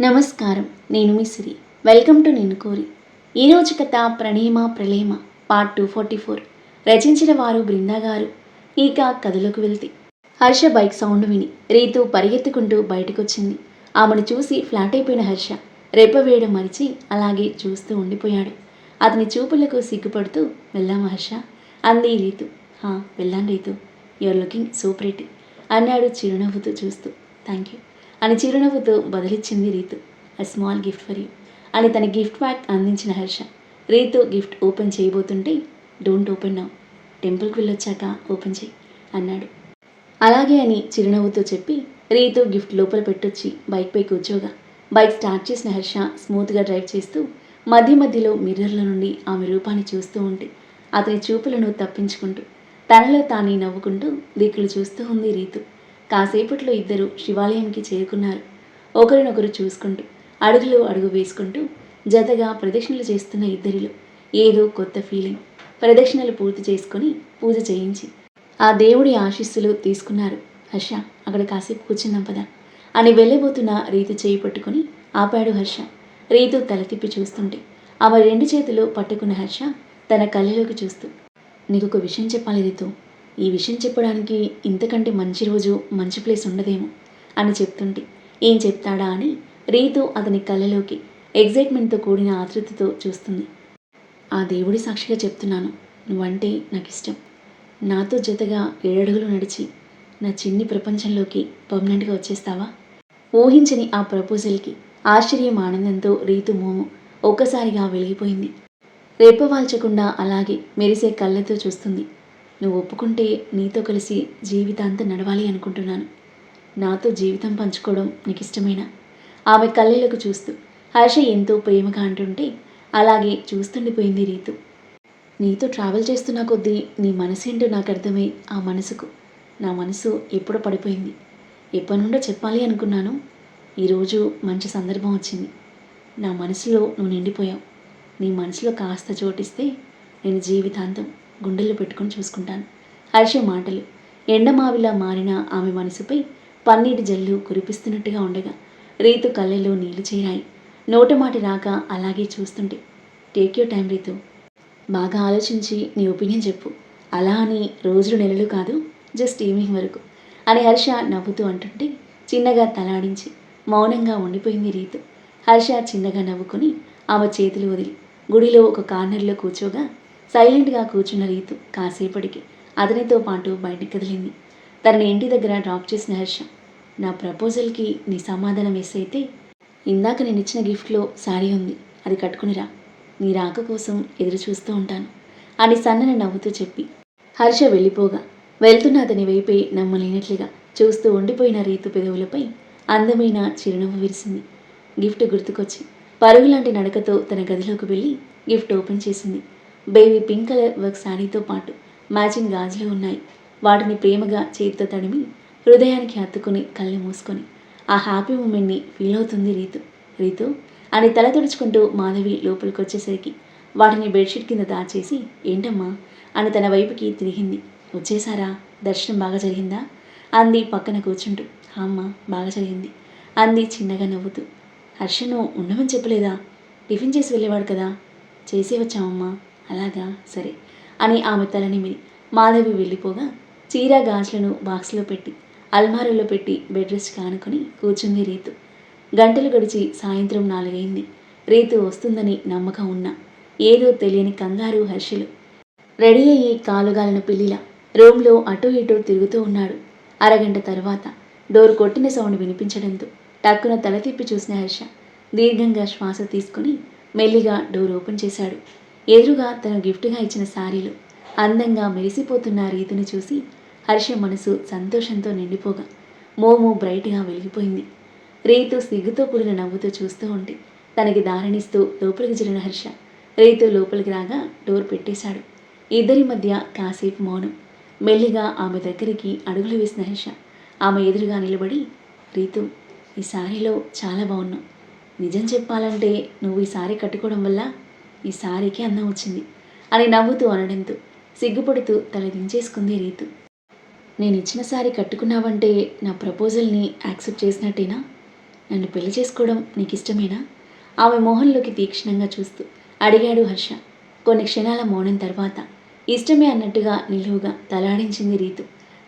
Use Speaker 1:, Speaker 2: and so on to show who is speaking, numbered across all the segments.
Speaker 1: నమస్కారం. నేను మీ సిరి. Welcome to నేను కోరి. ఈరోజు కథ ప్రణేమ ప్రళేమ పార్ట్ టూ ఫార్టీ ఫోర్ రచించిన వారు బృందా గారు. ఇక కథలోకి వెళ్తే. హర్ష బైక్ సౌండ్ విని రీతు పరిగెత్తుకుంటూ బయటకొచ్చింది. ఆమెను చూసి ఫ్లాట్ అయిపోయిన హర్ష రేప వేయడం మరిచి అలాగే చూస్తూ ఉండిపోయాడు. అతని చూపులకు సిగ్గుపడుతూ వెళ్ళాము హర్ష? అంది రీతు. హా వెళ్ళాను Ritu. Your looking so pretty అన్నాడు చిరునవ్వుతూ చూస్తూ. థ్యాంక్ యూ అని చిరునవ్వుతో బదిలిచ్చింది Ritu. A small gift for you అని తన గిఫ్ట్ ప్యాక్ అందించిన హర్ష. రీతు గిఫ్ట్ ఓపెన్ చేయబోతుంటే డోంట్ ఓపెన్ నౌ టెంపుల్కి వెళ్ళొచ్చాక ఓపెన్ చేయి అన్నాడు. అలాగే అని చిరునవ్వుతో చెప్పి రీతు గిఫ్ట్ లోపల పెట్టొచ్చి బైక్పై కూర్చోగా బైక్ స్టార్ట్ చేసిన హర్ష స్మూత్గా డ్రైవ్ చేస్తూ మధ్య మధ్యలో మిర్రర్ల నుండి ఆమె రూపాన్ని చూస్తూ ఉంటే అతని చూపులను తప్పించుకుంటూ తనలో తానే నవ్వుకుంటూ దిక్కులు చూస్తూ ఉంది రీతు. కాసేపట్లో ఇద్దరు శివాలయంకి చేరుకున్నారు. ఒకరినొకరు చూసుకుంటూ అడుగులు అడుగు వేసుకుంటూ జతగా ప్రదక్షిణలు చేస్తున్న ఇద్దరిలో ఏదో కొత్త ఫీలింగ్. ప్రదక్షిణలు పూర్తి చేసుకొని పూజ చేయించి ఆ దేవుడి ఆశీస్సులు తీసుకున్నారు. హర్ష అక్కడ కాసేపు కూర్చున్నాం పదా అని వెళ్ళబోతున్న రీతు చేయి పట్టుకొని ఆపాడు హర్ష. రీతు తల తిప్పి చూస్తుంటే ఆమె రెండు చేతులు పట్టుకున్న హర్ష తన కళ్ళలోకి చూస్తూ నీకు ఒక విషయం చెప్పాలి రీతు. ఈ విషయం చెప్పడానికి ఇంతకంటే మంచి రోజు మంచి ప్లేస్ ఉండదేమో అని చెప్తుంటే ఏం చెప్తాడా అని రీతు అతని కళ్ళలోకి ఎగ్జైట్మెంట్తో కూడిన ఆతృతతో చూస్తుంది. ఆ దేవుడి సాక్షిగా చెప్తున్నాను నువ్వంటే నాకు ఇష్టం నాతో జతగా ఏడడుగులు నడిచి నా చిన్ని ప్రపంచంలోకి పర్మనెంట్గా వచ్చేస్తావా? ఊహించని ఆ ప్రపోజల్కి ఆశ్చర్యం ఆనందంతో రీతు మోము ఒక్కసారిగా వెలిగిపోయింది. రేపవాల్చకుండా అలాగే మెరిసే కళ్ళతో చూస్తుంది. నువ్వు ఒప్పుకుంటే నీతో కలిసి జీవితాంతం నడవాలి అనుకుంటున్నాను. నాతో జీవితం పంచుకోవడం నీకు ఇష్టమైన ఆమె కళ్ళలకు చూస్తూ హర్ష ఎంతో ప్రేమగా అంటుంటే అలాగే చూస్తుండిపోయింది రీతు. నీతో ట్రావెల్ చేస్తున్న కొద్దీ నీ మనసేంటో నాకు అర్థమై ఆ మనసుకు నా మనసు ఎప్పుడో పడిపోయింది. ఎప్పటి నుండో చెప్పాలి అనుకున్నాను. ఈరోజు మంచి సందర్భం వచ్చింది. నా మనసులో నువ్వు నిండిపోయావు. నీ మనసులో కాస్త చోటిస్తే నేను జీవితాంతం గుండెల్లో పెట్టుకొని చూసుకుంటాను. హర్ష మాటలు. ఎండమావిలా మారిన ఆమె మనసుపై పన్నీటి జల్లు కురిపిస్తున్నట్టుగా ఉండగా రీతు కళ్ళలో నీళ్ళు చేరాయి. నోటమాటి రాక అలాగే చూస్తుంటే టేక్ యూ టైం రీతు. బాగా ఆలోచించి నీ ఒపీనియన్ చెప్పు. అలా అని రోజులు నెలలు కాదు జస్ట్ ఈవినింగ్ వరకు. అని హర్ష నవ్వుతూ అంటుంటే చిన్నగా తలాడించి మౌనంగా ఉండిపోయింది రీతు. హర్ష చిన్నగా నవ్వుకుని ఆమె చేతులు వదిలి గుడిలో ఒక కార్నర్లో కూర్చోగా సైలెంట్గా కూర్చున్న రీతు కాసేపటికి అతనితో పాటు బయటికి కదిలింది. తనని ఇంటి దగ్గర డ్రాప్ చేసిన హర్ష నా ప్రపోజల్కి నీ సమాధానం ఎస్ అయితే ఇందాక నేను ఇచ్చిన గిఫ్ట్లో శారీ ఉంది అది కట్టుకునిరా. నీ రాక కోసం ఎదురు చూస్తూ ఉంటాను అని సన్నని నవ్వుతూ చెప్పి హర్ష వెళ్ళిపోగా వెళ్తున్న అతని వైపే నమ్మలేనట్లుగా చూస్తూ ఉండిపోయిన రీతు పెదవులపై అందమైన చిరునవ్వు విరిసింది. గిఫ్ట్ గుర్తుకొచ్చి పరుగులాంటి నడకతో తన గదిలోకి వెళ్ళి గిఫ్ట్ ఓపెన్ చేసింది. బేబీ పింక్ కలర్ వర్క్ శారీతో పాటు మ్యాచింగ్ గాజులు ఉన్నాయి. వాటిని ప్రేమగా చేతితో తడిమి హృదయానికి హత్తుకుని కళ్ళు మూసుకొని. ఆ హ్యాపీ మూమెంట్ని ఫీల్ అవుతుంది రీతు. రీతు అని తల తుడుచుకుంటూ మాధవి లోపలికి వచ్చేసరికి వాటిని బెడ్షీట్ కింద దాచేసి ఏంటమ్మా? అని తన వైపుకి తిరిగింది. వచ్చేసారా? దర్శనం బాగా జరిగిందా? అంది పక్కన కూర్చుంటూ. అమ్మ బాగా జరిగింది అంది చిన్నగా నవ్వుతూ. హర్షను ఉండమని చెప్పలేదా? టిఫిన్ చేసి వెళ్ళేవాడు కదా? చేసే వచ్చామమ్మా. అలాగా? సరే. అని ఆమె తలనిమిది మాధవి వెళ్ళిపోగా చీర గాజులను బాక్స్లో పెట్టి అల్మారాలో పెట్టి బెడ్ రెస్ట్ కానుకొని కూర్చుంది రీతు. గంటలు గడిచి సాయంత్రం నాలుగైంది. రీతు వస్తుందని నమ్మకం ఉన్నా. ఏదో తెలియని కంగారు హర్షలు. రెడీ అయ్యి కాలుగాలిన పిల్లిలా రూమ్లో అటూ ఇటూ తిరుగుతూ ఉన్నాడు. అరగంట తర్వాత డోర్ కొట్టిన సౌండ్ వినిపించడంతో టక్కున తల తిప్పి చూసిన హర్ష దీర్ఘంగా శ్వాస తీసుకుని మెల్లిగా డోర్ ఓపెన్ చేశాడు. ఎదురుగా తను గిఫ్ట్గా ఇచ్చిన శారీలు అందంగా మెరిసిపోతున్న రీతిని చూసి హర్ష మనసు సంతోషంతో నిండిపోగా మోము బ్రైట్గా వెలిగిపోయింది. రీతు సిగ్గుతో కూడిన నవ్వుతో చూస్తూ ఉంటే తనకి దారినిస్తూ లోపలికి జరిగిన హర్ష రీతు లోపలికి రాగా డోర్ పెట్టేశాడు. ఇద్దరి మధ్య కాసేపు మౌనం. మెల్లిగా ఆమె దగ్గరికి అడుగులు వేసిన హర్ష ఆమె ఎదురుగా నిలబడి రీతు ఈ శారీలో చాలా బాగున్నావు. నిజం చెప్పాలంటే నువ్వు ఈ సారీ కట్టుకోవడం వల్ల ఈ సారీకి అన్నం వచ్చింది. అని నవ్వుతూ అనడంతో సిగ్గుపడుతూ తల దించేసుకుంది రీతు. నేను ఇచ్చిన సారీ కట్టుకున్నావంటే నా ప్రపోజల్ని యాక్సెప్ట్ చేసినట్టేనా? నన్ను పెళ్ళి చేసుకోవడం నీకు ఇష్టమేనా ఆమె మోహన్లోకి తీక్షణంగా చూస్తూ అడిగాడు హర్ష. కొన్ని క్షణాల మౌనం తర్వాత ఇష్టమే అన్నట్టుగా నిలువుగా తలాడించింది రీతు.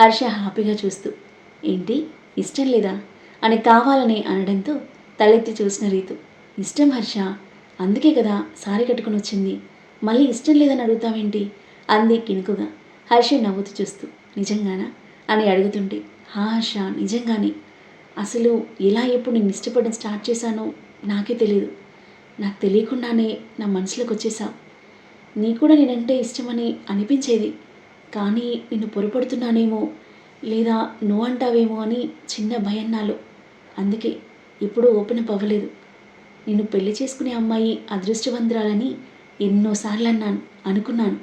Speaker 1: హర్ష హ్యాపీగా చూస్తూ ఏంటి? ఇష్టం లేదా? అని కావాలని అనడంతో తలెత్తి చూసిన రీతు ఇష్టం హర్ష. అందుకే కదా సారీ కట్టుకుని వచ్చింది. మళ్ళీ ఇష్టం లేదని అడుగుతావేంటి? అంది కినుకుగా హర్ష నవ్వుతూ చూస్తూ. నిజంగానా? అని అడుగుతుంటే. హా హర్ష నిజంగానే. అసలు ఎలా ఎప్పుడు నేను ఇష్టపడడం స్టార్ట్ చేశానో నాకే తెలియదు నాకు తెలియకుండానే నా మనసులోకి వచ్చేసావు. నీ కూడా నేనంటే ఇష్టమని అనిపించేది. కానీ నిన్ను పొరపడుతున్నానేమో లేదా నో అంటావేమో అని చిన్న భయం నాలో అందుకే ఇప్పుడు ఓపెన్ అప్ అవ్వలేదు. నిన్ను పెళ్ళి చేసుకునే అమ్మాయి అదృష్టవంతురాలని ఎన్నోసార్లు అన్నాను అనుకున్నాను.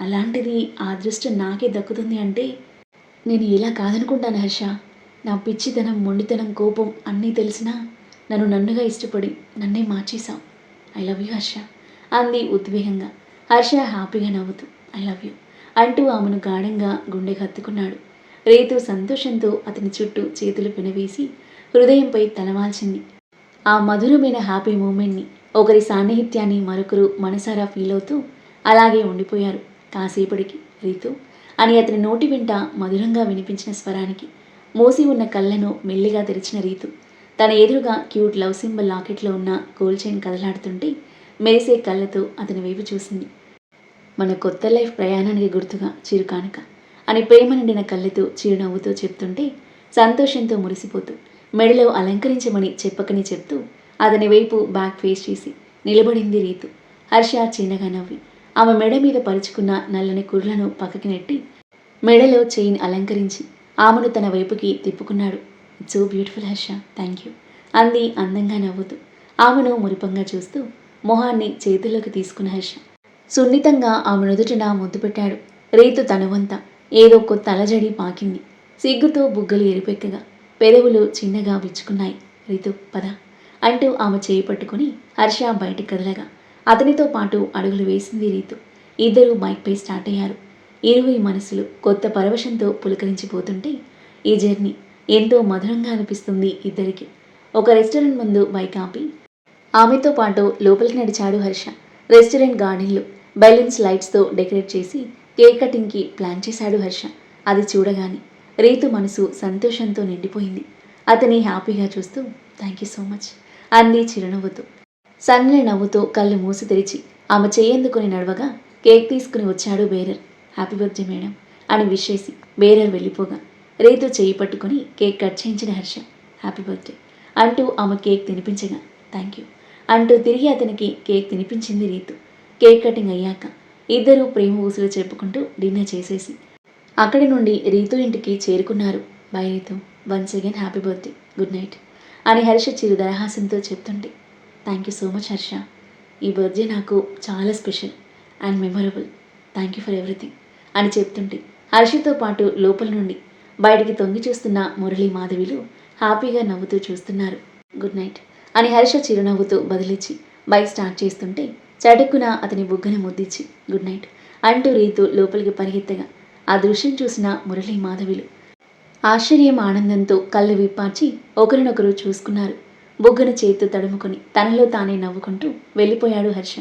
Speaker 1: అలాంటిది ఆ అదృష్టం నాకే దక్కుతుంది అంటే నేను ఇలా కాదనుకుంటాను హర్ష. నా పిచ్చితనం మొండితనం కోపం అన్నీ తెలిసినా నన్ను నన్నుగా ఇష్టపడి నన్నే మార్చేశావు. ఐ లవ్ యూ హర్ష అంది ఉద్వేగంగా. హర్ష హ్యాపీగా నవ్వుతూ ఐ లవ్ యూ అంటూ ఆమెను గాఢంగా గుండెకి హత్తుకున్నాడు. రేతు సంతోషంతో అతని చుట్టూ చేతులు పినవేసి హృదయంపై తలవాల్చింది. ఆ మధురమైన హ్యాపీ మూమెంట్ని ఒకరి సాన్నిహిత్యాన్ని మరొకరు మనసారా ఫీల్ అవుతూ అలాగే ఉండిపోయారు. కాసేపటికి రీతు అని అతని నోటి వెంట మధురంగా వినిపించిన స్వరానికి మూసి ఉన్న కళ్ళను మెల్లిగా తెరిచిన రీతు తన ఎదురుగా క్యూట్ లవ్ సింబల్ లాకెట్లో ఉన్న గోల్డ్ చైన్ కదలాడుతుంటే మెరిసే కళ్ళతో అతని వైపు చూసింది. మన కొత్త లైఫ్ ప్రయాణానికి గుర్తుగా చిరుకానుక అని ప్రేమ నిండిన కళ్ళతో చిరునవ్వుతో చెప్తుంటే సంతోషంతో మురిసిపోతూ మెడలో అలంకరించమని చెప్పకని చెప్తూ అతని వైపు బ్యాక్ ఫేస్ చేసి నిలబడింది రీతు. హర్ష చిన్నగా నవ్వి ఆమె మెడ మీద పరుచుకున్న నల్లని కుర్లను పక్కకి నెట్టి మెడలో చైన్ అలంకరించి ఆమెను తన వైపుకి తిప్పుకున్నాడు. So beautiful Harsha. Thank you అంది అందంగా నవ్వుతూ ఆమెను మురిపంగా చూస్తూ మొహాన్ని చేతుల్లోకి తీసుకున్న హర్ష సున్నితంగా ఆమె నుదుటిన ముద్దు పెట్టాడు. రీతు తనువంతా ఏదో కొత్త అలజడి పాకింది. సిగ్గుతో బుగ్గలు ఎరిపెక్కగా పెదవులు చిన్నగా విచ్చుకున్నాయి. రీతు పద అంటూ ఆమె చేయి పట్టుకుని హర్ష బయటికి కదలగా. అతనితో పాటు అడుగులు వేసింది రీతు. ఇద్దరూ బైక్పై స్టార్ట్ అయ్యారు. ఇరువురి మనసులు కొత్త పరవశంతో పులకరించిపోతుంటే ఈ జర్నీ ఎంతో మధురంగా అనిపిస్తుంది ఇద్దరికి. ఒక రెస్టారెంట్ ముందు బైక్ ఆపి ఆమెతో పాటు లోపలికి నడిచాడు హర్ష. రెస్టారెంట్ గార్డెన్లో బెలూన్స్ లైట్స్తో డెకరేట్ చేసి కేక్ కటింగ్కి ప్లాన్ చేశాడు హర్ష. అది చూడగానే రీతు మనసు సంతోషంతో నిండిపోయింది. అతని హ్యాపీగా చూస్తూ థ్యాంక్ యూ సో మచ్ అంది చిరునవ్వుతూ. సన్నని నవ్వుతో కళ్ళు మూసి తెరిచి ఆమె చేయందుకుని నడవగా కేక్ తీసుకుని వచ్చాడు బేరర్. హ్యాపీ బర్త్డే మేడం అని విషేసి బేరర్ వెళ్ళిపోగా. రీతు చేయి పట్టుకుని కేక్ కట్ చేయించిన హర్ష హ్యాపీ బర్త్డే అంటూ ఆమె కేక్ తినిపించగా థ్యాంక్ యూ అంటూ తిరిగి అతనికి కేక్ తినిపించింది రీతు. కేక్ కటింగ్ అయ్యాక ఇద్దరూ ప్రేమ ఊసులు చెప్పుకుంటూ డిన్నర్ చేసేసి అక్కడి నుండి రీతు ఇంటికి చేరుకున్నారు. Bye Ritu once again happy birthday. Good night. అని హర్ష చిరు దరహాసంతో చెప్తుంటే thank you so much Harsha. ఈ బర్త్డే నాకు చాలా special and memorable. Thank you for everything. అని చెప్తుంటే హర్షతో పాటు లోపల నుండి బయటికి తొంగి చూస్తున్న మురళీ మాధవిలు హ్యాపీగా నవ్వుతూ చూస్తున్నారు. Good night. అని హర్ష చిరునవ్వుతూ బదిలిచ్చి బైక్ స్టార్ట్ చేస్తుంటే చటుక్కున అతని బుగ్గన ముద్దిచ్చి గుడ్ నైట్ అంటూ రీతు లోపలికి పరిగెత్తగా ఆ దృశ్యం చూసిన మురళీ మాధవిలు. ఆశ్చర్యం ఆనందంతో కళ్ళు విప్పార్చి ఒకరినొకరు చూసుకున్నారు. బుగ్గను చేతు తడుముకొని తనలో తానే నవ్వుకుంటూ వెళ్ళిపోయాడు హర్ష.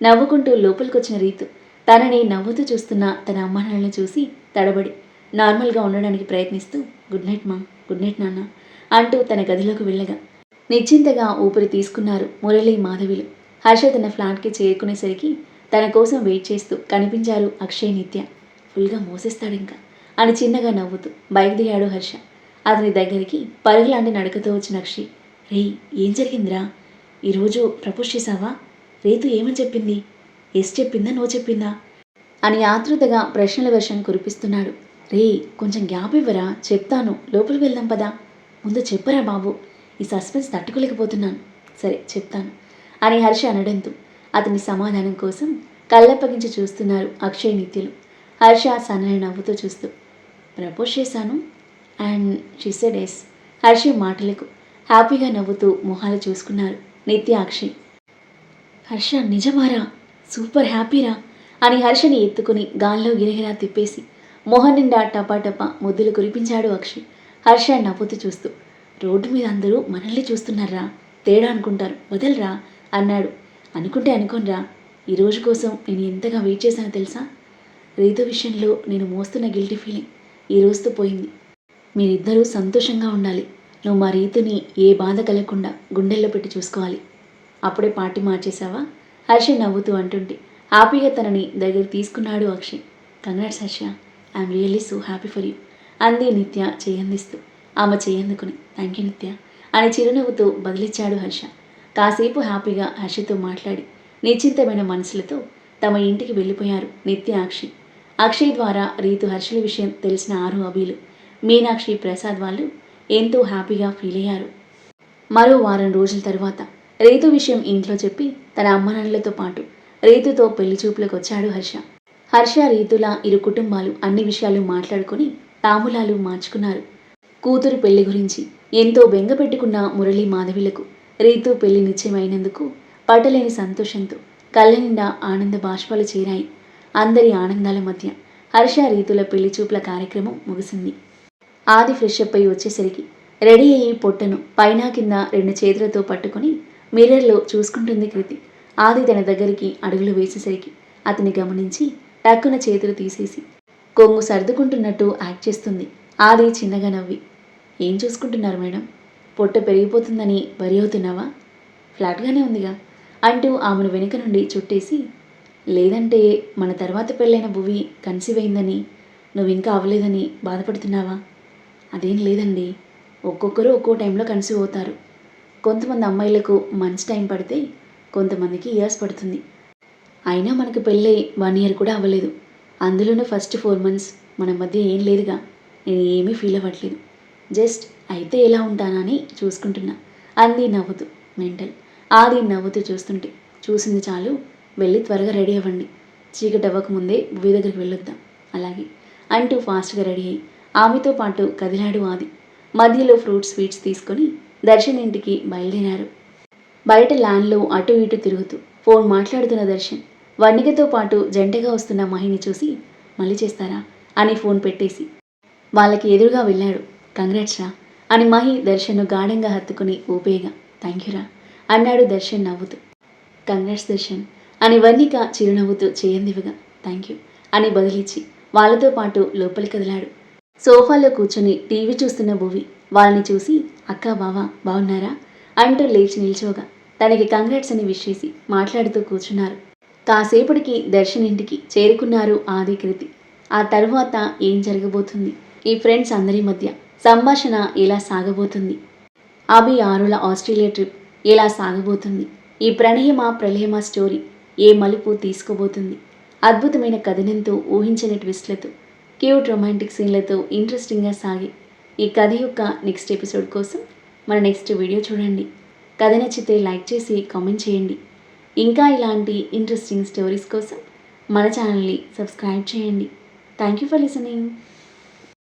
Speaker 1: నవ్వుకుంటూ లోపలికొచ్చిన రీతు తనని నవ్వుతూ చూస్తున్న తన అమ్మానాన్నలను చూసి తడబడి నార్మల్గా ఉండడానికి ప్రయత్నిస్తూ గుడ్ నైట్ మా గుడ్ నైట్ నాన్న అంటూ తన గదిలోకి వెళ్ళగా నిశ్చింతగా ఊపిరి తీసుకున్నారు మురళీ మాధవిలు. హర్ష తన ఫ్లాట్కి చేరుకునేసరికి తన కోసం వెయిట్ చేస్తూ కనిపించారు అక్షయ్ నిత్య. ఫుల్గా మోసేస్తాడు ఇంకా అని చిన్నగా నవ్వుతూ బైక్ దిగాడు హర్ష. అతని దగ్గరికి పరుగులాంటి నడకతో వచ్చిన అక్షయ్ రేయ్ ఏం జరిగిందిరా? ఈరోజు ప్రపోజ్ చేశావా? రేతు ఏమని చెప్పింది? ఎస్ చెప్పిందా? నో చెప్పిందా? అని ఆతృతగా ప్రశ్నల వర్షం కురిపిస్తున్నాడు. రే కొంచెం గ్యాప్ ఇవ్వరా? చెప్తాను. లోపలికి వెళ్దాం పదా. ముందు చెప్పరా బాబు. ఈ సస్పెన్స్ తట్టుకోలేకపోతున్నాను. సరే చెప్తాను. అని హర్ష అనడంతో అతని సమాధానం కోసం కళ్ళప్పగించి చూస్తున్నారు అక్షయ్ నిత్యులు. హర్ష సన్నని నవ్వుతూ చూస్తూ ప్రపోజ్ చేశాను. అండ్ షిసెడ్ ఎస్ హర్ష మాటలకు హ్యాపీగా నవ్వుతూ మొహాలు చూసుకున్నారు నిత్యాక్షి. హర్ష నిజమారా? సూపర్ హ్యాపీరా? అని హర్షని ఎత్తుకుని గాల్లో గిరగిరా తిప్పేసి మొహన్ నిండా టపా టపా ముద్దులు కురిపించాడు అక్షయ్ హర్ష నవ్వుతూ చూస్తూ రోడ్డు మీద అందరూ మనల్ని చూస్తున్నారా? తేడా అనుకుంటారు. వదలరా? అన్నాడు. అనుకుంటే అనుకోనరా? ఈ రోజు కోసం నేను ఎంతగా వెయిట్ చేశానో తెలుసా? రీతు విషయంలో నేను మోస్తున్న గిల్టీ ఫీలింగ్ ఈ రోజుతో పోయింది. మీరిద్దరూ సంతోషంగా ఉండాలి. నువ్వు మా రీతుని ఏ బాధ కలగకుండా గుండెల్లో పెట్టి చూసుకోవాలి. అప్పుడే పార్టీ మార్చేశావా? హర్ష నవ్వుతూ అంటుంటే. హ్యాపీగా తనని దగ్గర తీసుకున్నాడు Akshay. Congrats Harsha I'm really so happy for you అంది నిత్య చేయందిస్తూ. ఆమె చేయందుకుని. థ్యాంక్ యూ నిత్య అని చిరునవ్వుతో బదిలిచ్చాడు హర్ష. కాసేపు హ్యాపీగా హర్షతో మాట్లాడి నిశ్చింతమైన మనసులతో తమ ఇంటికి వెళ్ళిపోయారు నిత్య అక్షయ్. అక్షయ్ ద్వారా రీతు హర్షుల విషయం తెలిసిన ఆరు అభిలు మీనాక్షి ప్రసాద్ వాళ్ళు ఎంతో హ్యాపీగా ఫీల్ అయ్యారు. మరో వారం రోజుల తర్వాత రీతు విషయం ఇంట్లో చెప్పి తన అమ్మనాన్నలతో పాటు రీతుతో పెళ్ళి చూపులకు వచ్చాడు హర్ష. హర్ష రీతుల ఇరు కుటుంబాలు అన్ని విషయాలు మాట్లాడుకుని తాములాలు మార్చుకున్నారు. కూతురు పెళ్ళి గురించి ఎంతో బెంగ పెట్టుకున్న మురళీ మాధవిలకు రీతు పెళ్ళి నిశ్చయమైనందుకు పట్టలేని సంతోషంతో కళ్ళ నిండా ఆనంద బాష్పాలు చేరాయి. అందరి ఆనందాల మధ్య హర్ష రీతుల పెళ్ళి చూపుల కార్యక్రమం ముగిసింది. ఆది ఫ్రెష్ అప్ అయి వచ్చేసరికి రెడీ అయ్యి పొట్టను పైన కింద రెండు చేతులతో పట్టుకొని మిర్రర్లో చూసుకుంటుంది కృతి. ఆది తన దగ్గరికి అడుగులు వేసేసరికి అతని గమనించి టక్కున చేతులు తీసేసి కొంగు సర్దుకుంటున్నట్టు యాక్ట్ చేస్తుంది. ఆది చిన్నగా నవ్వి ఏం చూసుకుంటున్నారు మేడం? పొట్ట పెరిగిపోతుందని బరి అవుతున్నావా? ఫ్లాట్గానే ఉందిగా అంటూ ఆమెను వెనుక నుండి చుట్టేసి లేదంటే మన తర్వాత పెళ్ళైన భువి కన్సీవ్ అయిందని నువ్వు ఇంకా అవ్వలేదని బాధపడుతున్నావా? అదేం లేదండి. ఒక్కొక్కరు ఒక్కో టైంలో కన్సీవ్ అవుతారు. కొంతమంది అమ్మాయిలకు మంచి టైం పడితే కొంతమందికి ఇయర్స్ పడుతుంది. అయినా మనకు పెళ్ళై వన్ ఇయర్ కూడా అవ్వలేదు. అందులోనే ఫస్ట్ ఫోర్ మంత్స్ మన మధ్య ఏం లేదుగా. నేను ఏమీ ఫీల్ అవ్వట్లేదు. జస్ట్ అయితే ఎలా ఉంటానని చూసుకుంటున్నా. అంది నవ్వుతూ మెంటల్. ఆది నవ్వుతూ చూస్తుంటే చూసింది చాలు వెళ్ళి త్వరగా రెడీ అవ్వండి. చీకటి అవ్వకముందే భూమి దగ్గరికి వెళ్ళొద్దాం. అలాగే అంటూ ఫాస్ట్గా రెడీ అయ్యి ఆమెతో పాటు కదిలాడు ఆది. మధ్యలో ఫ్రూట్ స్వీట్స్ తీసుకొని దర్శన్ ఇంటికి బయలుదేరారు. బయట ల్యాండ్లో అటు ఇటు తిరుగుతూ ఫోన్ మాట్లాడుతున్న దర్శన్ వన్నికతో పాటు జంటగా వస్తున్న మహిని చూసి మళ్ళీ చేస్తారా? అని ఫోన్ పెట్టేసి వాళ్ళకి ఎదురుగా వెళ్ళాడు. కంగ్రాట్స్ రా అని మహి దర్శన్ను గాఢంగా హత్తుకుని ఊపేగా థ్యాంక్ యూరా అన్నాడు దర్శన్ నవ్వుతూ. కంగ్రాట్స్ దర్శన్. అని వర్ణిక చిరునవ్వుతూ చేయందివిగా థ్యాంక్ యూ అని బదిలిచ్చి వాళ్ళతో పాటు లోపలి కదిలాడు. సోఫాలో కూర్చొని టీవీ చూస్తున్న భూవి వాళ్ళని చూసి అక్క బావా బాగున్నారా అంటూ లేచి నిల్చోగా తనకి కంగ్రాట్స్ అని విష్ చేసి మాట్లాడుతూ కూర్చున్నారు. కాసేపటికి దర్శన్ ఇంటికి చేరుకున్నారు ఆది కృతి. ఆ తరువాత ఏం జరగబోతుంది? ఈ ఫ్రెండ్స్ అందరి మధ్య సంభాషణ ఎలా సాగబోతుంది? అభి ఆరుల ఆస్ట్రేలియా ట్రిప్ ఎలా సాగబోతుంది? ఈ ప్రణయమా ప్రళయమా స్టోరీ ఏ మలుపు తీసుకోబోతుంది అద్భుతమైన కథనంతో ఊహించని ట్విస్ట్లతో క్యూట్ రొమాంటిక్ సీన్లతో ఇంట్రెస్టింగ్గా సాగి ఈ కథ యొక్క నెక్స్ట్ ఎపిసోడ్ కోసం మన నెక్స్ట్ వీడియో చూడండి. కథ నచ్చితే లైక్ చేసి కామెంట్ చేయండి. ఇంకా ఇలాంటి ఇంట్రెస్టింగ్ స్టోరీస్ కోసం మన ఛానల్ని సబ్స్క్రైబ్ చేయండి. Thank you for listening.